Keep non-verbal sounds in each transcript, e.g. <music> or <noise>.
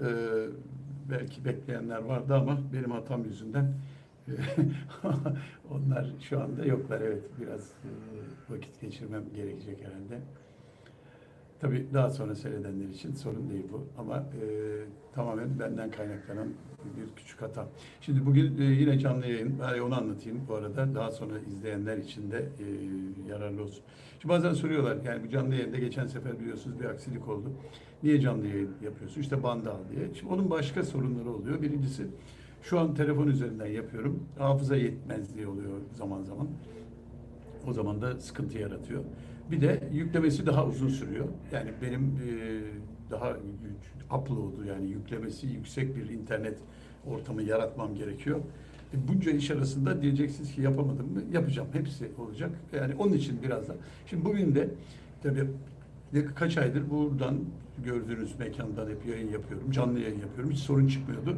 e, belki bekleyenler vardı ama benim hatam yüzünden e, <laughs> onlar şu anda yoklar. Evet biraz e, vakit geçirmem gerekecek herhalde. Tabii daha sonra seyredenler için sorun değil bu ama e, tamamen benden kaynaklanan bir küçük hata. Şimdi bugün e, yine canlı yayın, bari onu anlatayım bu arada. Daha sonra izleyenler için de e, yararlı olsun. Şimdi bazen soruyorlar, yani bu canlı yayında geçen sefer biliyorsunuz bir aksilik oldu. Niye canlı yayın yapıyorsun? İşte bandı al diye. Şimdi onun başka sorunları oluyor. Birincisi, şu an telefon üzerinden yapıyorum. Hafıza yetmezliği oluyor zaman zaman. O zaman da sıkıntı yaratıyor. Bir de yüklemesi daha uzun sürüyor. Yani benim e, daha upload'u yani yüklemesi yüksek bir internet ortamı yaratmam gerekiyor. E, bunca iş arasında diyeceksiniz ki yapamadım mı? Yapacağım. Hepsi olacak. Yani onun için biraz da. Şimdi bugün de tabii kaç aydır buradan gördüğünüz mekandan hep yayın yapıyorum. Canlı yayın yapıyorum. Hiç sorun çıkmıyordu.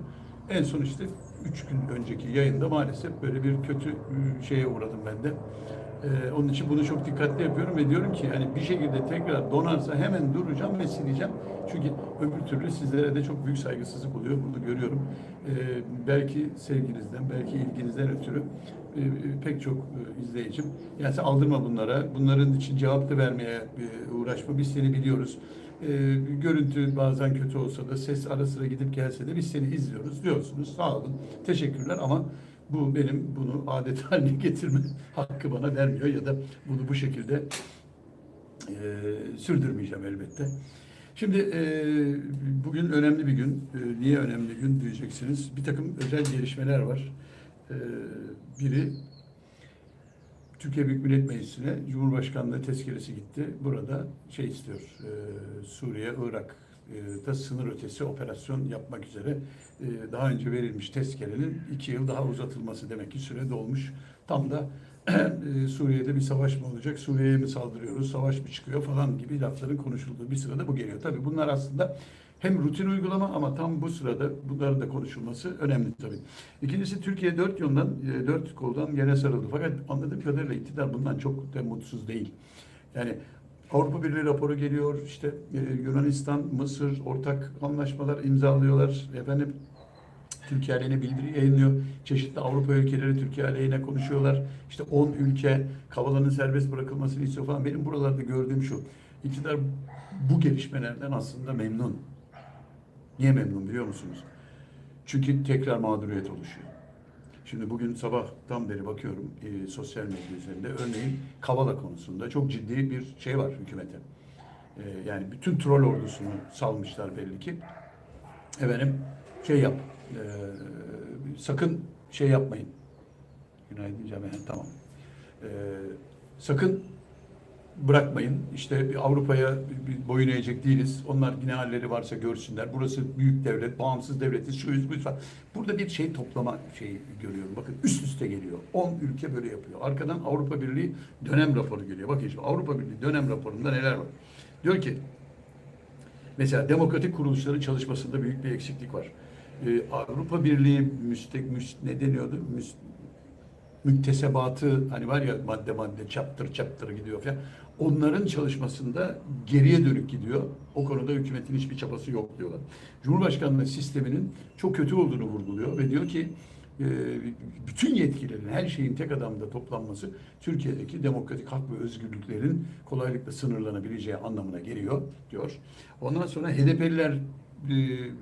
En son işte üç gün önceki yayında maalesef böyle bir kötü e, şeye uğradım ben de. Ee, onun için bunu çok dikkatli yapıyorum ve diyorum ki hani bir şekilde tekrar donarsa hemen duracağım ve sileceğim. Çünkü öbür türlü sizlere de çok büyük saygısızlık oluyor. Bunu görüyorum. Ee, belki sevginizden, belki ilginizden ötürü e, e, pek çok e, izleyicim. Yani sen aldırma bunlara. Bunların için cevap da vermeye e, uğraşma. Biz seni biliyoruz. E, görüntü bazen kötü olsa da ses ara sıra gidip gelse de biz seni izliyoruz diyorsunuz. Sağ olun. Teşekkürler ama bu benim bunu adet <laughs> haline getirme hakkı bana vermiyor ya da bunu bu şekilde e, sürdürmeyeceğim elbette. Şimdi e, bugün önemli bir gün. E, niye önemli bir gün diyeceksiniz. Bir takım özel gelişmeler var. E, biri Türkiye Büyük Millet Meclisi'ne Cumhurbaşkanlığı tezkeresi gitti. Burada şey istiyor, e, Suriye, Irak da sınır ötesi operasyon yapmak üzere e, daha önce verilmiş tezkerenin iki yıl daha uzatılması demek ki süre dolmuş. Tam da <clears throat> e, Suriye'de bir savaş mı olacak, Suriye'ye mi saldırıyoruz, savaş mı çıkıyor falan gibi lafların konuşulduğu bir sırada bu geliyor. Tabii bunlar aslında hem rutin uygulama ama tam bu sırada bunların da konuşulması önemli tabii. İkincisi Türkiye dört yıldan, e, dört koldan gene sarıldı. Fakat anladığım kadarıyla iktidar bundan çok da mutsuz değil. Yani Avrupa Birliği raporu geliyor, işte e, Yunanistan, Mısır ortak anlaşmalar imzalıyorlar. Efendim Türkiye aleyhine bildiri yayınlıyor. Çeşitli Avrupa ülkeleri Türkiye aleyhine konuşuyorlar. İşte 10 ülke Kavala'nın serbest bırakılmasını istiyor falan. Benim buralarda gördüğüm şu. İktidar bu gelişmelerden aslında memnun. Niye memnun biliyor musunuz? Çünkü tekrar mağduriyet oluşuyor. Şimdi bugün sabahtan beri bakıyorum e, sosyal medya üzerinde örneğin Kavala konusunda çok ciddi bir şey var hükümete. E, yani bütün troll ordusunu salmışlar belli ki. Efendim şey yap, e, sakın şey yapmayın. Günaydın Cemil, tamam. E, sakın bırakmayın. İşte Avrupa'ya boyun eğecek değiliz. Onlar yine halleri varsa görsünler. Burası büyük devlet, bağımsız devletiz, şuyuz buyuz falan. Burada bir şey toplama şeyi görüyorum. Bakın üst üste geliyor. 10 ülke böyle yapıyor. Arkadan Avrupa Birliği dönem raporu geliyor. Bakın şimdi Avrupa Birliği dönem raporunda neler var? Diyor ki Mesela demokratik kuruluşların çalışmasında büyük bir eksiklik var. Ee, Avrupa Birliği müstek, müs, ne deniyordu? Müs, müktesebatı hani var ya madde madde çaptır çaptır gidiyor falan. Onların çalışmasında geriye dönük gidiyor. O konuda hükümetin hiçbir çabası yok diyorlar. Cumhurbaşkanlığı sisteminin çok kötü olduğunu vurguluyor ve diyor ki e, bütün yetkilerin, her şeyin tek adamda toplanması Türkiye'deki demokratik hak ve özgürlüklerin kolaylıkla sınırlanabileceği anlamına geliyor diyor. Ondan sonra HDP'liler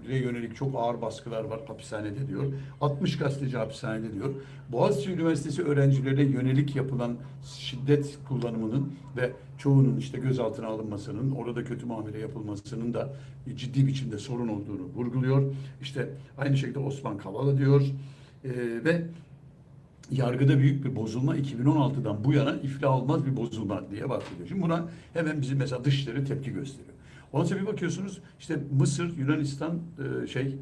yönelik çok ağır baskılar var hapishanede diyor. 60 gazeteci hapishanede diyor. Boğaziçi Üniversitesi öğrencilerine yönelik yapılan şiddet kullanımının ve çoğunun işte gözaltına alınmasının, orada kötü muamele yapılmasının da ciddi biçimde sorun olduğunu vurguluyor. İşte aynı şekilde Osman Kavala diyor. E, ve yargıda büyük bir bozulma 2016'dan bu yana iflah olmaz bir bozulma diye bahsediyor. Şimdi buna hemen bizim mesela dışları tepki gösteriyor. Ondan sonra bir bakıyorsunuz işte Mısır, Yunanistan, e, şey e,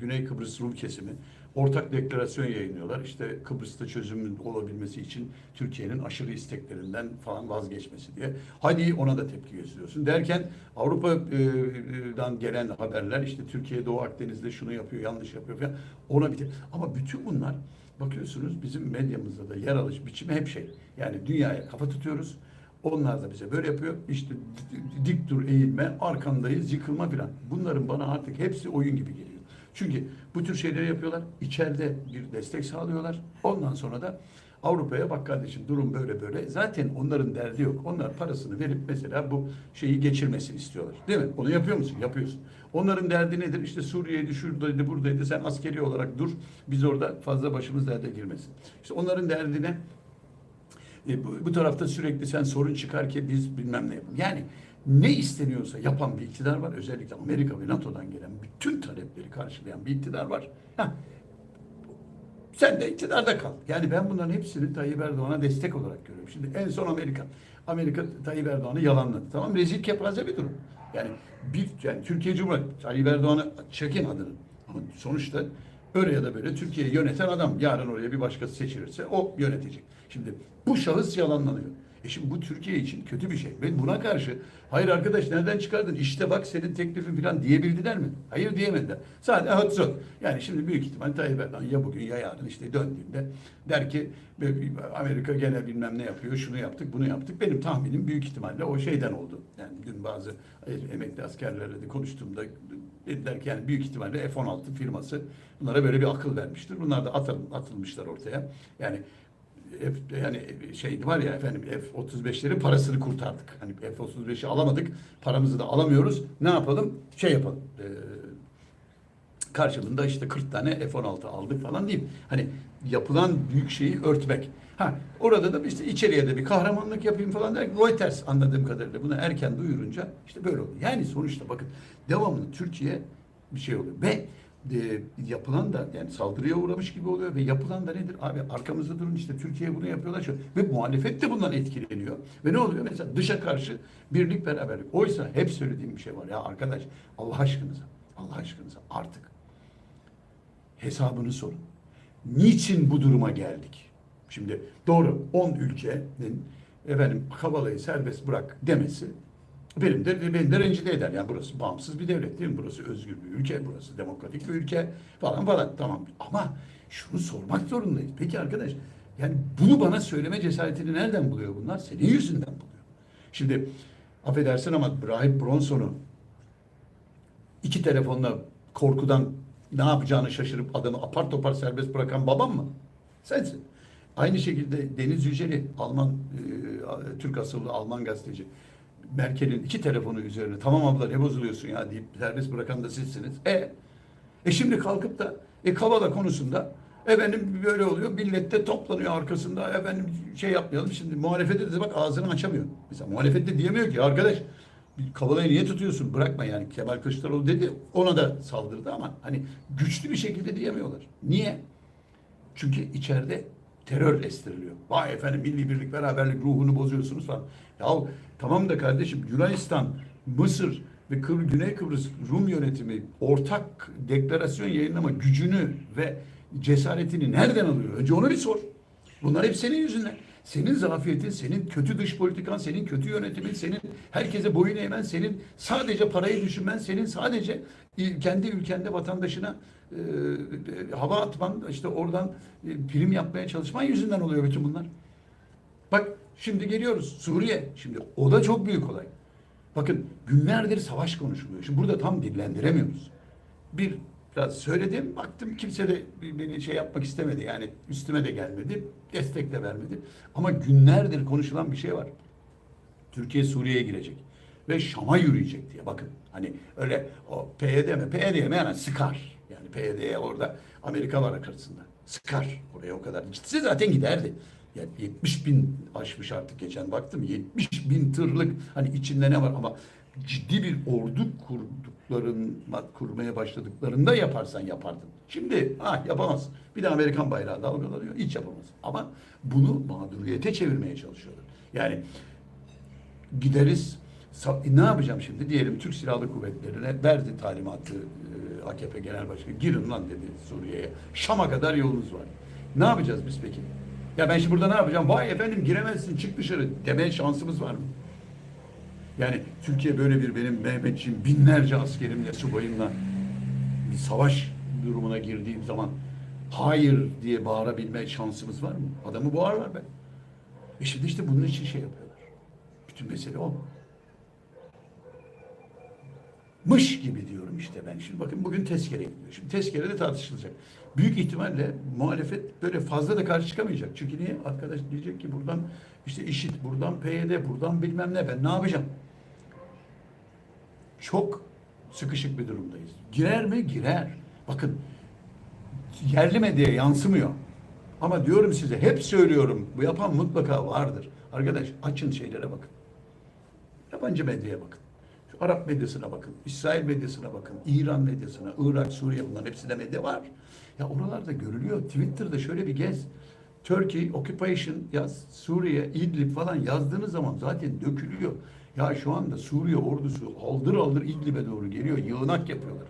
Güney Kıbrıs Rum kesimi ortak deklarasyon yayınlıyorlar. İşte Kıbrıs'ta çözümün olabilmesi için Türkiye'nin aşırı isteklerinden falan vazgeçmesi diye. Hadi ona da tepki gösteriyorsun. Derken Avrupa'dan gelen haberler işte Türkiye Doğu Akdeniz'de şunu yapıyor, yanlış yapıyor falan ona bitir. Ama bütün bunlar bakıyorsunuz bizim medyamızda da yer alış biçimi hep şey. Yani dünyaya kafa tutuyoruz. Onlar da bize böyle yapıyor. İşte dik dur eğilme, arkandayız, yıkılma filan. Bunların bana artık hepsi oyun gibi geliyor. Çünkü bu tür şeyleri yapıyorlar. İçeride bir destek sağlıyorlar. Ondan sonra da Avrupa'ya bak kardeşim durum böyle böyle. Zaten onların derdi yok. Onlar parasını verip mesela bu şeyi geçirmesini istiyorlar. Değil mi? Onu yapıyor musun? Yapıyorsun. Onların derdi nedir? İşte Suriye'ydi, şuradaydı, buradaydı. Sen askeri olarak dur. Biz orada fazla başımız derde girmesin. İşte onların derdine e, bu, bu tarafta sürekli sen sorun çıkar ki biz bilmem ne yapalım. Yani ne isteniyorsa yapan bir iktidar var. Özellikle Amerika ve NATO'dan gelen bütün talepleri karşılayan bir iktidar var. Heh. Sen de iktidarda kal. Yani ben bunların hepsini Tayyip Erdoğan'a destek olarak görüyorum. Şimdi en son Amerika. Amerika Tayyip Erdoğan'ı yalanladı. Tamam rezil kepaze bir durum. Yani bir yani Türkiye Cumhuriyeti Tayyip Erdoğan'ı çekin adını. Ama sonuçta öyle ya da böyle Türkiye'yi yöneten adam. Yarın oraya bir başkası seçilirse o yönetecek. Şimdi bu şahıs yalanlanıyor. E şimdi bu Türkiye için kötü bir şey. Ve buna karşı hayır arkadaş nereden çıkardın? İşte bak senin teklifin falan diyebildiler mi? Hayır diyemediler. Sadece hatsot. Yani şimdi büyük ihtimal Tayyip Erdoğan ya bugün ya yarın işte döndüğünde der ki Amerika gene bilmem ne yapıyor, şunu yaptık, bunu yaptık. Benim tahminim büyük ihtimalle o şeyden oldu. Yani dün bazı emekli askerlerle de konuştuğumda dediler ki yani büyük ihtimalle F-16 firması bunlara böyle bir akıl vermiştir. Bunlar da atıl, atılmışlar ortaya. Yani F, yani şey var ya efendim F-35'lerin parasını kurtardık. Hani F-35'i alamadık, paramızı da alamıyoruz. Ne yapalım? Şey yapalım. E, karşılığında işte 40 tane F-16 aldık falan diyeyim. Hani yapılan büyük şeyi örtmek. Ha orada da işte içeriye de bir kahramanlık yapayım falan der. Reuters anladığım kadarıyla bunu erken duyurunca işte böyle oldu. Yani sonuçta bakın devamlı Türkiye bir şey oluyor. Ve e, yapılan da yani saldırıya uğramış gibi oluyor ve yapılan da nedir? Abi arkamızda durun işte Türkiye bunu yapıyorlar. Şu. Ve muhalefet de bundan etkileniyor. Ve ne oluyor? Mesela dışa karşı birlik beraberlik. Oysa hep söylediğim bir şey var. Ya arkadaş Allah aşkınıza Allah aşkınıza artık hesabını sorun. Niçin bu duruma geldik? Şimdi doğru 10 ülkenin efendim Kavala'yı serbest bırak demesi benim de beni de rencide eder. Yani burası bağımsız bir devlet değil mi? Burası özgür bir ülke, burası demokratik bir ülke falan falan tamam. Ama şunu sormak zorundayız. Peki arkadaş yani bunu bana söyleme cesaretini nereden buluyor bunlar? Senin yüzünden buluyor. Şimdi affedersin ama Rahip Bronson'u iki telefonla korkudan ne yapacağını şaşırıp adamı apar topar serbest bırakan babam mı? Sensin. Aynı şekilde Deniz Yücel'i Alman, e, Türk asıllı Alman gazeteci. Merkel'in iki telefonu üzerine tamam abla ne bozuluyorsun ya deyip serbest bırakan da sizsiniz. E, e şimdi kalkıp da e Kavala konusunda efendim böyle oluyor. Millet toplanıyor arkasında. Efendim şey yapmayalım. Şimdi muhalefette de bak ağzını açamıyor. Mesela muhalefette diyemiyor ki arkadaş Kavala'yı niye tutuyorsun? Bırakma yani. Kemal Kılıçdaroğlu dedi. Ona da saldırdı ama hani güçlü bir şekilde diyemiyorlar. Niye? Çünkü içeride terör estiriliyor. Vay efendim milli birlik beraberlik ruhunu bozuyorsunuz falan. Ya tamam da kardeşim Yunanistan, Mısır ve Kıbr Güney Kıbrıs Rum yönetimi ortak deklarasyon yayınlama gücünü ve cesaretini nereden alıyor? Önce onu bir sor. Bunlar hep senin yüzünden. Senin zafiyetin, senin kötü dış politikan, senin kötü yönetimin, senin herkese boyun eğmen, senin sadece parayı düşünmen, senin sadece kendi ülkende vatandaşına e, hava atman, işte oradan e, prim yapmaya çalışman yüzünden oluyor bütün bunlar. Bak şimdi geliyoruz Suriye. Şimdi o da çok büyük olay. Bakın günlerdir savaş konuşuluyor. Şimdi burada tam dillendiremiyoruz. Bir biraz söyledim, baktım kimse de beni şey yapmak istemedi. Yani üstüme de gelmedi, destek de vermedi. Ama günlerdir konuşulan bir şey var. Türkiye Suriye'ye girecek ve Şam'a yürüyecek diye. Bakın hani öyle o PYD mi? PYD mi? Yani sıkar. Yani PYD'ye orada Amerika var arkasında. Sıkar oraya o kadar. Gitse zaten giderdi. Yani 70 bin aşmış artık geçen baktım. 70 bin tırlık hani içinde ne var ama ciddi bir ordu kurdukların kurmaya başladıklarında yaparsan yapardın. Şimdi ha yapamaz. Bir de Amerikan bayrağı dalgalanıyor. Hiç yapamaz. Ama bunu mağduriyete çevirmeye çalışıyorlar. Yani gideriz ne yapacağım şimdi? Diyelim Türk Silahlı Kuvvetleri'ne verdi talimatı e, AKP Genel Başkanı. Girin lan dedi Suriye'ye. Şam'a kadar yolunuz var. Ne yapacağız biz peki? Ya ben şimdi burada ne yapacağım? Vay efendim giremezsin çık dışarı demeye şansımız var mı? Yani Türkiye böyle bir benim Mehmetçiğim binlerce askerimle subayımla bir savaş durumuna girdiğim zaman hayır diye bağırabilme şansımız var mı? Adamı boğarlar be. E şimdi işte bunun için şey yapıyorlar. Bütün mesele o. Mış gibi diyorum işte ben. Şimdi bakın bugün tezkere gidiyor. Şimdi tezkere de tartışılacak. Büyük ihtimalle muhalefet böyle fazla da karşı çıkamayacak. Çünkü niye? Arkadaş diyecek ki buradan işte işit, buradan PYD, buradan bilmem ne ben ne yapacağım? Çok sıkışık bir durumdayız. Girer mi? Girer. Bakın yerli medyaya yansımıyor. Ama diyorum size hep söylüyorum bu yapan mutlaka vardır. Arkadaş açın şeylere bakın. Yabancı medyaya bakın. Şu Arap medyasına bakın. İsrail medyasına bakın. İran medyasına, Irak, Suriye bunların hepsinde medya var. Ya oralarda görülüyor. Twitter'da şöyle bir gez. Turkey Occupation yaz, Suriye, İdlib falan yazdığınız zaman zaten dökülüyor. Ya şu anda Suriye ordusu aldır aldır İdlib'e doğru geliyor. Yığınak yapıyorlar.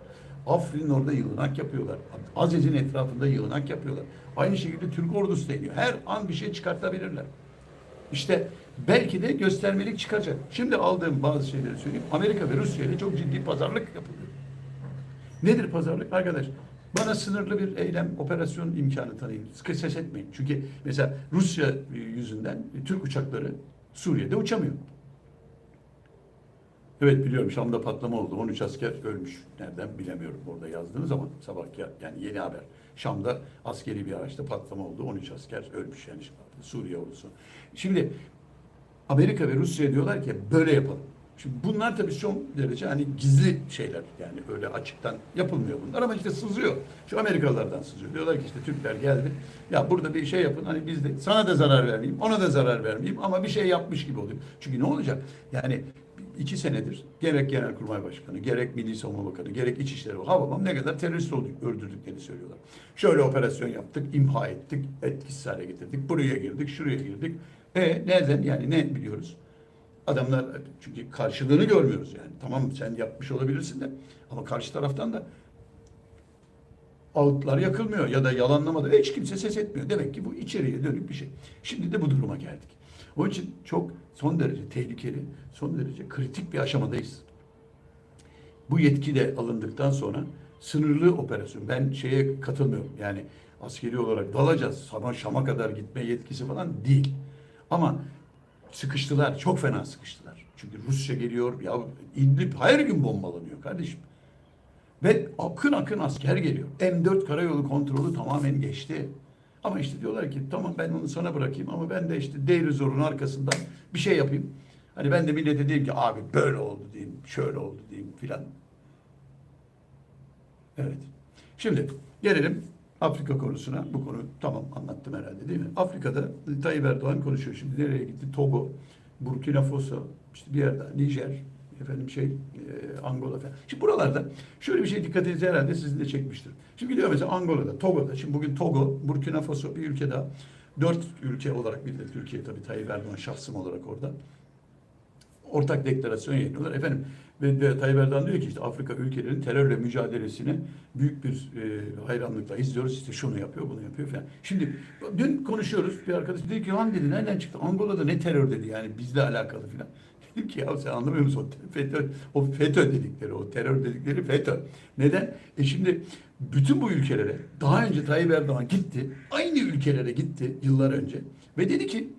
Afrin'in orada yığınak yapıyorlar. Aziz'in etrafında yığınak yapıyorlar. Aynı şekilde Türk ordusu da ediyor. Her an bir şey çıkartabilirler. İşte belki de göstermelik çıkacak. Şimdi aldığım bazı şeyleri söyleyeyim. Amerika ve Rusya ile çok ciddi pazarlık yapılıyor. Nedir pazarlık? Arkadaş bana sınırlı bir eylem, operasyon imkanı tanıyın. Ses etmeyin. Çünkü mesela Rusya yüzünden Türk uçakları Suriye'de uçamıyor. Evet biliyorum Şam'da patlama oldu. 13 asker ölmüş. Nereden bilemiyorum orada yazdığınız zaman sabah ya, yani yeni haber. Şam'da askeri bir araçta patlama oldu. 13 asker ölmüş yani Suriye ordusu. Şimdi Amerika ve Rusya diyorlar ki böyle yapalım. Şimdi bunlar tabii son derece hani gizli şeyler yani öyle açıktan yapılmıyor bunlar ama işte sızıyor. Şu Amerikalılardan sızıyor. Diyorlar ki işte Türkler geldi. Ya burada bir şey yapın hani biz de sana da zarar vermeyeyim ona da zarar vermeyeyim ama bir şey yapmış gibi oluyor. Çünkü ne olacak? Yani iki senedir gerek Genelkurmay Başkanı, gerek Milli Savunma Bakanı, gerek İçişleri Bakanı, Havamam ne kadar terörist olduk, öldürdüklerini söylüyorlar. Şöyle operasyon yaptık, imha ettik, etkisiz hale getirdik, buraya girdik, şuraya girdik. E nereden yani ne biliyoruz? Adamlar çünkü karşılığını görmüyoruz yani. Tamam sen yapmış olabilirsin de ama karşı taraftan da ağıtlar yakılmıyor ya da yalanlamadı. Hiç kimse ses etmiyor. Demek ki bu içeriye dönük bir şey. Şimdi de bu duruma geldik. Onun için çok son derece tehlikeli, son derece kritik bir aşamadayız. Bu yetki de alındıktan sonra sınırlı operasyon. Ben şeye katılmıyorum. Yani askeri olarak dalacağız. Sama Şam'a kadar gitme yetkisi falan değil. Ama sıkıştılar. Çok fena sıkıştılar. Çünkü Rusya geliyor. Ya İdlib her gün bombalanıyor kardeşim. Ve akın akın asker geliyor. M4 karayolu kontrolü tamamen geçti. Ama işte diyorlar ki tamam ben onu sana bırakayım ama ben de işte Deir Zor'un arkasından bir şey yapayım. Hani ben de millete diyeyim ki abi böyle oldu diyeyim, şöyle oldu diyeyim filan. Evet. Şimdi gelelim Afrika konusuna. Bu konu tamam anlattım herhalde değil mi? Afrika'da Tayyip Erdoğan konuşuyor. Şimdi nereye gitti? Togo, Burkina Faso, işte bir yerde Nijer, efendim şey e, Angola falan. Şimdi buralarda şöyle bir şey dikkatinizi herhalde sizin de çekmiştir. Şimdi gidiyor mesela Angola'da, Togo'da. Şimdi bugün Togo, Burkina Faso bir ülke daha. Dört ülke olarak bir de Türkiye tabii Tayyip Erdoğan şahsım olarak orada. Ortak deklarasyon yayınlıyorlar. Efendim ve, ve Tayyip Erdoğan diyor ki işte Afrika ülkelerinin terörle mücadelesini büyük bir e, hayranlıkla izliyoruz. İşte şunu yapıyor, bunu yapıyor falan. Şimdi dün konuşuyoruz. Bir arkadaş dedi ki lan dedi nereden çıktı? Angola'da ne terör dedi yani bizle alakalı falan. <laughs> Dedim ki ya sen anlamıyor musun? O FETÖ, o FETÖ dedikleri, o terör dedikleri FETÖ. Neden? E şimdi bütün bu ülkelere daha önce Tayyip Erdoğan gitti. Aynı ülkelere gitti yıllar önce. Ve dedi ki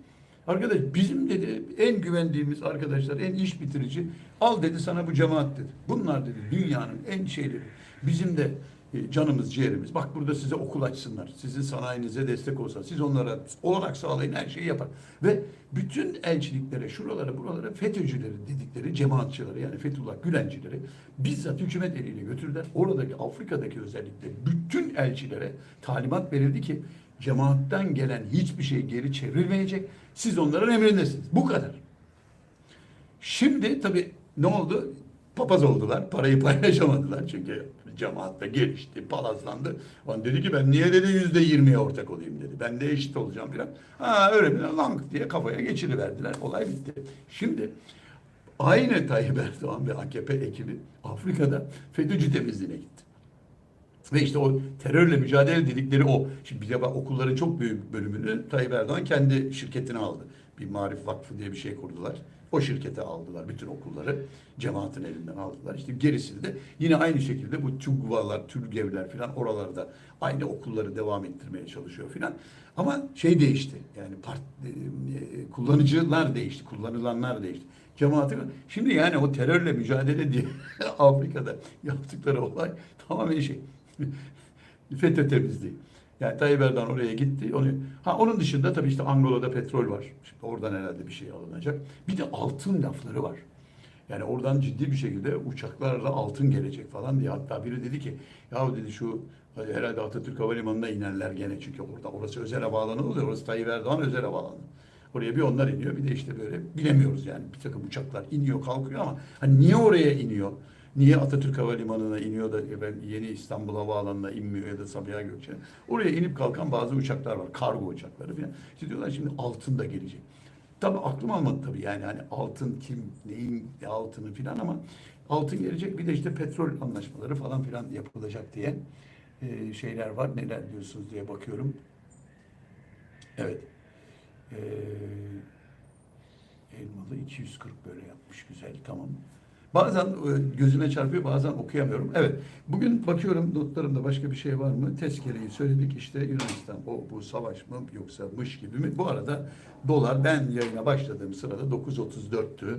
Arkadaş bizim dedi en güvendiğimiz arkadaşlar, en iş bitirici al dedi sana bu cemaat dedi. Bunlar dedi dünyanın en şeyleri. Bizim de e, canımız, ciğerimiz. Bak burada size okul açsınlar. Sizin sanayinize destek olsa. Siz onlara olanak sağlayın her şeyi yapar. Ve bütün elçiliklere, şuralara, buralara FETÖ'cüleri dedikleri cemaatçıları yani Fethullah Gülencileri bizzat hükümet eliyle götürdüler. Oradaki Afrika'daki özellikle bütün elçilere talimat verildi ki cemaatten gelen hiçbir şey geri çevrilmeyecek. Siz onların emrindesiniz. Bu kadar. Şimdi tabii ne oldu? Papaz oldular. Parayı paylaşamadılar çünkü cemaat da gelişti, palazlandı. O dedi ki ben niye dedi yüzde yirmiye ortak olayım dedi. Ben de eşit olacağım falan. Ha öyle bir lang diye kafaya geçiriverdiler. Olay bitti. Şimdi aynı Tayyip Erdoğan ve AKP ekibi Afrika'da FETÖ'cü temizliğine gitti. Ve işte o terörle mücadele dedikleri o. Şimdi bir de bak okulların çok büyük bölümünü Tayyip Erdoğan kendi şirketine aldı. Bir Marif Vakfı diye bir şey kurdular. O şirkete aldılar bütün okulları. Cemaatin elinden aldılar. İşte gerisini de yine aynı şekilde bu TÜGVA'lar, TÜRGEV'ler falan oralarda aynı okulları devam ettirmeye çalışıyor falan. Ama şey değişti. Yani part, e, e, kullanıcılar değişti. Kullanılanlar değişti. Cemaati şimdi yani o terörle mücadele diye <laughs> Afrika'da yaptıkları olay tamamen şey <laughs> FETÖ temizliği. Yani Tayyip Erdoğan oraya gitti. Onu, ha onun dışında tabii işte Angola'da petrol var. Şimdi oradan herhalde bir şey alınacak. Bir de altın lafları var. Yani oradan ciddi bir şekilde uçaklarla altın gelecek falan diye. Hatta biri dedi ki ya dedi şu herhalde Atatürk Havalimanı'na inerler gene çünkü orada orası özel havaalanı oluyor. Orası Tayyip Erdoğan özel havaalanı. Oraya bir onlar iniyor bir de işte böyle bilemiyoruz yani bir takım uçaklar iniyor kalkıyor ama hani niye oraya iniyor? Niye Atatürk Havalimanı'na iniyor da ben yeni İstanbul Havaalanı'na inmiyor ya da Sabiha Gökçen? Oraya inip kalkan bazı uçaklar var. Kargo uçakları falan. İşte diyorlar şimdi altın da gelecek. Tabii aklım almadı tabii yani hani altın kim, neyin altını filan ama altın gelecek bir de işte petrol anlaşmaları falan filan yapılacak diye e, şeyler var. Neler diyorsunuz diye bakıyorum. Evet. Ee, elmalı 240 böyle yapmış güzel tamam. Bazen e, gözüme çarpıyor bazen okuyamıyorum. Evet bugün bakıyorum notlarımda başka bir şey var mı? Tezkereyi söyledik işte Yunanistan o bu savaş mı yoksa mış gibi mi? Bu arada dolar ben yayına başladığım sırada 9.34'tü.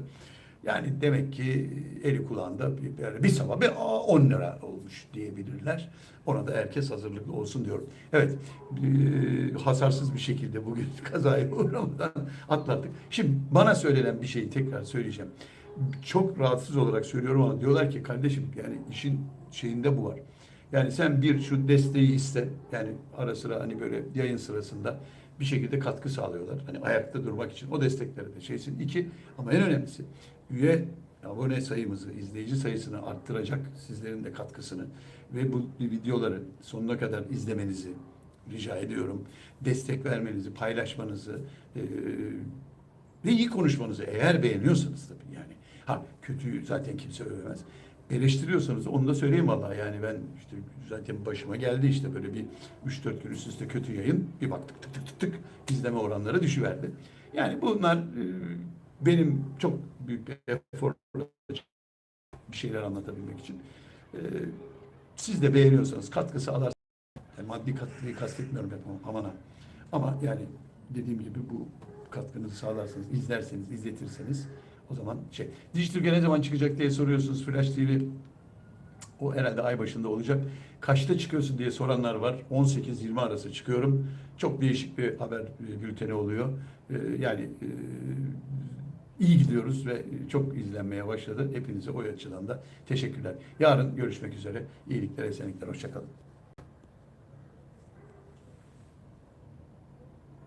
Yani demek ki eli kulağında bir, bir sabah bir aa, 10 lira olmuş diyebilirler. Ona da herkes hazırlıklı olsun diyorum. Evet, e, hasarsız bir şekilde bugün <laughs> kazaya uğramadan atlattık. Şimdi bana söylenen bir şeyi tekrar söyleyeceğim. Çok rahatsız olarak söylüyorum ama diyorlar ki kardeşim yani işin şeyinde bu var. Yani sen bir şu desteği iste. Yani ara sıra hani böyle yayın sırasında bir şekilde katkı sağlıyorlar. Hani ayakta durmak için o destekleri de şeysin. İki ama en önemlisi üye abone sayımızı, izleyici sayısını arttıracak sizlerin de katkısını ve bu videoları sonuna kadar izlemenizi rica ediyorum. Destek vermenizi, paylaşmanızı e, ve iyi konuşmanızı eğer beğeniyorsanız tabii yani. Ha kötüyü zaten kimse övemez. Eleştiriyorsanız onu da söyleyeyim vallahi yani ben işte zaten başıma geldi işte böyle bir 3-4 gün üst üste kötü yayın bir baktık tık tık tık tık izleme oranları düşüverdi. Yani bunlar e, benim çok büyük bir efor bir şeyler anlatabilmek için. E, siz de beğeniyorsanız katkısı alarsanız yani maddi katkıyı kastetmiyorum hep aman ha. Ama yani dediğim gibi bu katkınızı sağlarsanız, izlerseniz, izletirseniz o zaman şey. Dijitürk'e ne zaman çıkacak diye soruyorsunuz Flash TV. O herhalde ay başında olacak. Kaçta çıkıyorsun diye soranlar var. 18-20 arası çıkıyorum. Çok değişik bir haber e, bülteni oluyor. E, Yani e, iyi gidiyoruz ve çok izlenmeye başladı. Hepinize o açıdan da teşekkürler. Yarın görüşmek üzere. İyilikler, esenlikler. Hoşçakalın.